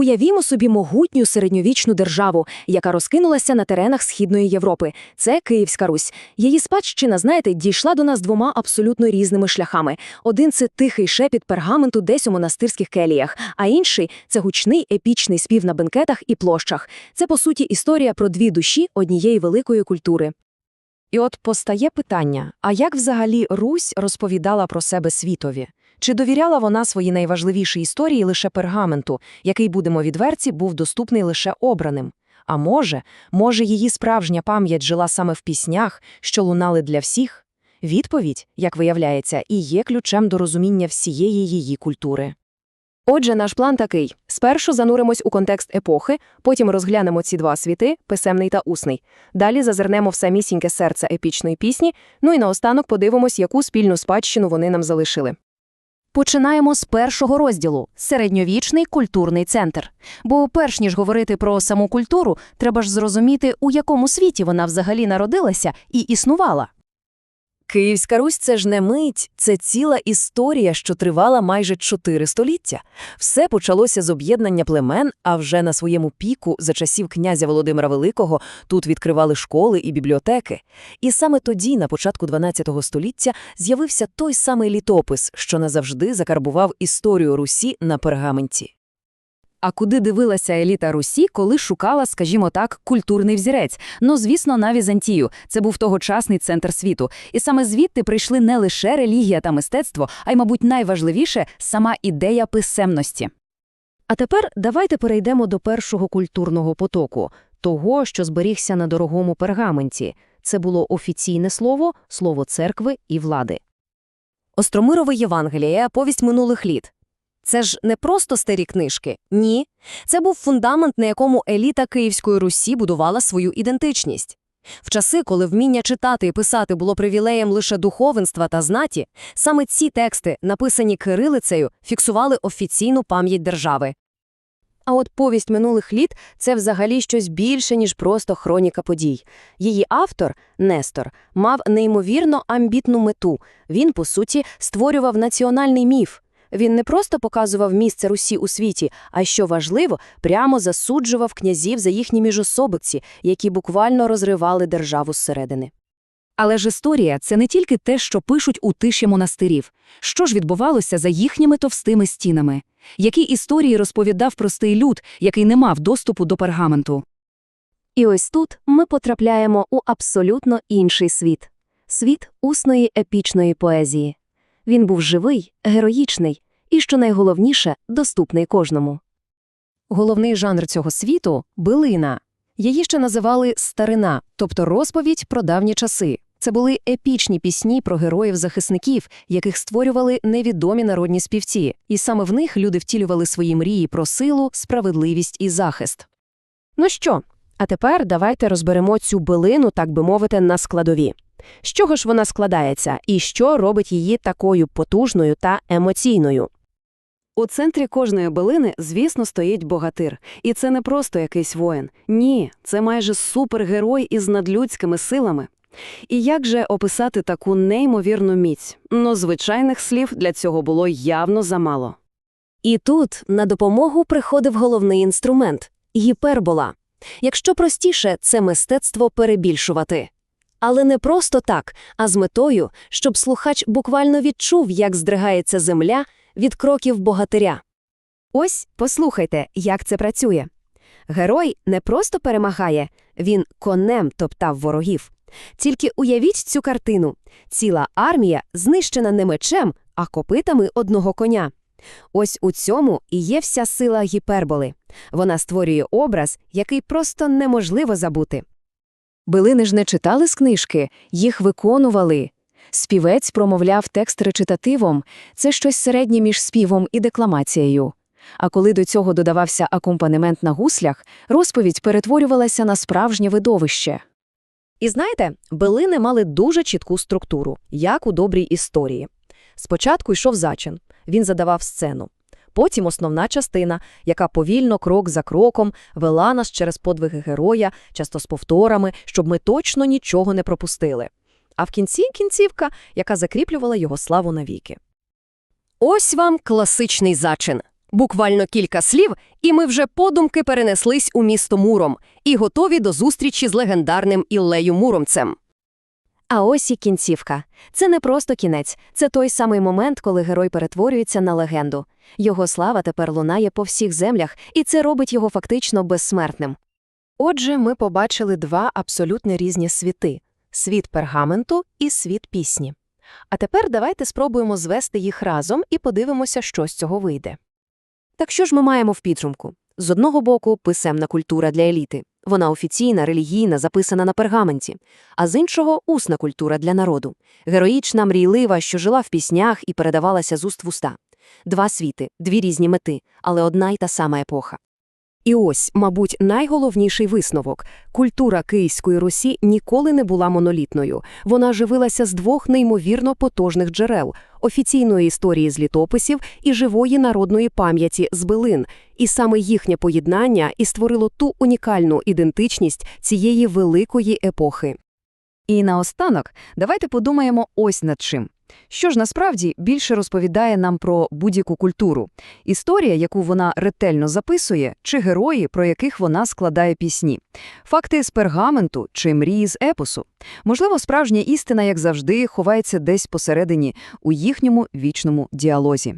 Уявімо собі могутню середньовічну державу, яка розкинулася на теренах Східної Європи. Це Київська Русь. Її спадщина, знаєте, дійшла до нас двома абсолютно різними шляхами. Один це тихий шепіт пергаменту десь у монастирських келіях, а інший це гучний епічний спів на бенкетах і площах. Це, по суті, історія про дві душі однієї великої культури. І от постає питання, а як взагалі Русь розповідала про себе світові? Чи довіряла вона свої найважливіші історії лише пергаменту, який, будемо відверті, був доступний лише обраним? А може, може її справжня пам'ять жила саме в піснях, що лунали для всіх? Відповідь, як виявляється, і є ключем до розуміння всієї її культури. Отже, наш план такий: спершу зануримось у контекст епохи, потім розглянемо ці два світи писемний та усний. Далі зазирнемо в самісіньке серце епічної пісні, ну і наостанок подивимось, яку спільну спадщину вони нам залишили. Починаємо з першого розділу середньовічний культурний центр. Бо, перш ніж говорити про саму культуру, треба ж зрозуміти, у якому світі вона взагалі народилася і існувала. Київська Русь це ж не мить, це ціла історія, що тривала майже чотири століття. Все почалося з об'єднання племен, а вже на своєму піку, за часів князя Володимира Великого, тут відкривали школи і бібліотеки. І саме тоді, на початку XII століття, з'явився той самий літопис, що назавжди закарбував історію Русі на пергаменті. А куди дивилася еліта Русі, коли шукала, скажімо так, культурний взірець? Ну, звісно, на Візантію. Це був тогочасний центр світу. І саме звідти прийшли не лише релігія та мистецтво, а й, мабуть, найважливіше сама ідея писемності. А тепер давайте перейдемо до першого культурного потоку того, що зберігся на дорогому пергаменті. Це було офіційне слово, слово церкви і влади. Остромирове Євангеліє – повість минулих літ. Це ж не просто старі книжки. Ні. Це був фундамент, на якому еліта Київської Русі будувала свою ідентичність. В часи, коли вміння читати і писати було привілеєм лише духовенства та знаті, саме ці тексти, написані кирилицею, фіксували офіційну пам'ять держави. А от повість минулих літ – це взагалі щось більше, ніж просто хроніка подій. Її автор, Нестор, мав неймовірно амбітну мету. Він, по суті, створював національний міф. Він не просто показував місце Русі у світі, а що важливо, прямо засуджував князів за їхні міжособиці, які буквально розривали державу зсередини. Але ж історія – це не тільки те, що пишуть у тиші монастирів. Що ж відбувалося за їхніми товстими стінами? Які історії розповідав простий люд, який не мав доступу до пергаменту? І ось тут ми потрапляємо у абсолютно інший світ – світ усної епічної поезії. Він був живий, героїчний і, що найголовніше, доступний кожному. Головний жанр цього світу – билина. Її ще називали «старина», тобто розповідь про давні часи. Це були епічні пісні про героїв-захисників, яких створювали невідомі народні співці, і саме в них люди втілювали свої мрії про силу, справедливість і захист. Ну що, а тепер давайте розберемо цю билину, так би мовити, на складові. З чого ж вона складається і що робить її такою потужною та емоційною? У центрі кожної билини, звісно, стоїть богатир. І це не просто якийсь воїн. Ні, це майже супергерой із надлюдськими силами. І як же описати таку неймовірну міць? Ну, звичайних слів для цього було явно замало. І тут на допомогу приходив головний інструмент – гіпербола. Якщо простіше, це мистецтво перебільшувати. Але не просто так, а з метою, щоб слухач буквально відчув, як здригається земля від кроків богатиря. Ось послухайте, як це працює. Герой не просто перемагає, він конем топтав ворогів. Тільки уявіть цю картину. Ціла армія знищена не мечем, а копитами одного коня. Ось у цьому і є вся сила гіперболи. Вона створює образ, який просто неможливо забути. Билини ж не читали з книжки, їх виконували. Співець промовляв текст речитативом – це щось середнє між співом і декламацією. А коли до цього додавався акомпанемент на гуслях, розповідь перетворювалася на справжнє видовище. І знаєте, билини мали дуже чітку структуру, як у добрій історії. Спочатку йшов зачин, він задавав сцену. Потім основна частина, яка повільно, крок за кроком, вела нас через подвиги героя, часто з повторами, щоб ми точно нічого не пропустили. А в кінці кінцівка, яка закріплювала його славу навіки. Ось вам класичний зачин. Буквально кілька слів, і ми вже подумки перенеслись у місто Муром і готові до зустрічі з легендарним Іллею Муромцем. А ось і кінцівка. Це не просто кінець, це той самий момент, коли герой перетворюється на легенду. Його слава тепер лунає по всіх землях, і це робить його фактично безсмертним. Отже, ми побачили два абсолютно різні світи – світ пергаменту і світ пісні. А тепер давайте спробуємо звести їх разом і подивимося, що з цього вийде. Так що ж ми маємо в підсумку? З одного боку, писемна культура для еліти. Вона офіційна, релігійна, записана на пергаменті. А з іншого – усна культура для народу. Героїчна, мрійлива, що жила в піснях і передавалася з уст в уста. Два світи, дві різні мети, але одна й та сама епоха. І ось, мабуть, найголовніший висновок. Культура Київської Русі ніколи не була монолітною. Вона живилася з двох неймовірно потужних джерел – офіційної історії з літописів і живої народної пам'яті з билин. І саме їхнє поєднання і створило ту унікальну ідентичність цієї великої епохи. І наостанок давайте подумаємо ось над чим. Що ж насправді більше розповідає нам про будь-яку культуру? Історія, яку вона ретельно записує, чи герої, про яких вона складає пісні? Факти з пергаменту чи мрії з епосу? Можливо, справжня істина, як завжди, ховається десь посередині у їхньому вічному діалозі.